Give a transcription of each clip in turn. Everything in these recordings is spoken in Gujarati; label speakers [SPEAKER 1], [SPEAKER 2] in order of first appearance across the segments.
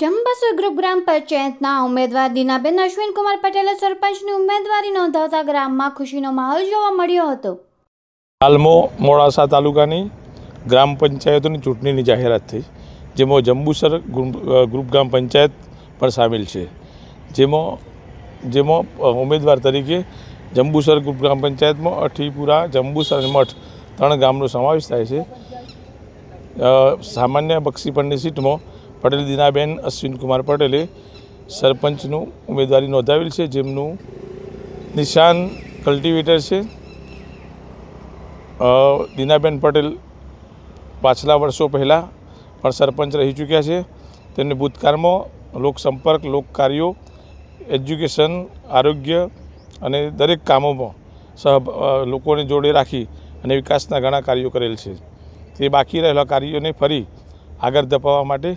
[SPEAKER 1] ચંબાસર ગ્રુપ ગ્રામ પંચાયતના ઉમેદવાર દીનાબેન અશ્વિનકુમાર પટેલે સરપંચની ઉમેદવારી નોંધાવતા ગ્રામમાં ખુશીનો માહોલ જોવા મળ્યો હતો.
[SPEAKER 2] હાલમો મોડાસા તાલુકાની ગ્રામ પંચાયતોની ચૂંટણીની જાહેરાત થઈ, જેમાં જંબુસર ગ્રુપ ગ્રામ પંચાયત પણ સામેલ છે. જેમાં જેમાં ઉમેદવાર તરીકે જંબુસર ગ્રુપ ગ્રામ પંચાયતમાં અઠીપુરા, જંબુસર અને મઠ ત્રણ ગામનો સમાવેશ થાય છે. સામાન્ય સામાન્ય બક્ષીપણની સીટમાં પટેલ, દીનાબેન, અશ્વિનકુમાર પટેલે સરપંચનું ઉમેદવારી નોંધાવેલ છે, જેમનું નિશાન કલ્ટિવેટર છે. દીનાબેન પટેલ પાછલા વર્ષો પહેલાં પણ સરપંચ રહી ચૂક્યા છે. તેમને ભૂતકાળમાં લોકસંપર્ક લોકકાર્યો એજ્યુકેશન, આરોગ્ય અને દરેક કામોમાં સહ લોકોને જોડે રાખી અને વિકાસના ઘણા કાર્યો કરેલ છે. તે બાકી રહેલા કાર્યોને ફરી આગળ ધપાવવા માટે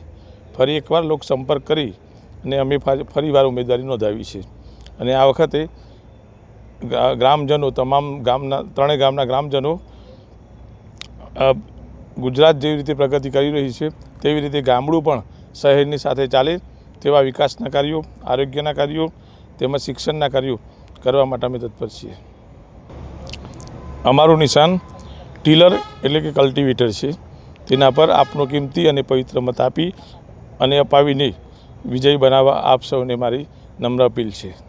[SPEAKER 2] ફરી એકવાર લોકસંપર્ક કરી અને અમે ફરીવાર ઉમેદવારી નોંધાવી છે. અને આ વખતે ગ્રામજનો, તમામ ગામના, ત્રણેય ગામના ગ્રામજનો ગુજરાત જેવી રીતે પ્રગતિ કરી રહી છે, તેવી રીતે ગામડું પણ શહેરની સાથે ચાલે તેવા વિકાસના કાર્યો, આરોગ્યના કાર્યો તેમજ શિક્ષણના કાર્યો કરવા માટે અમે તત્પર છીએ. અમારું નિશાન ટીલર એટલે કે કલ્ટિવેટર છે. તેના પર આપનો કિંમતી અને પવિત્ર મત આપી અને અપાવીને વિજય બનાવવા આપ સૌને મારી નમ્ર અપીલ છે.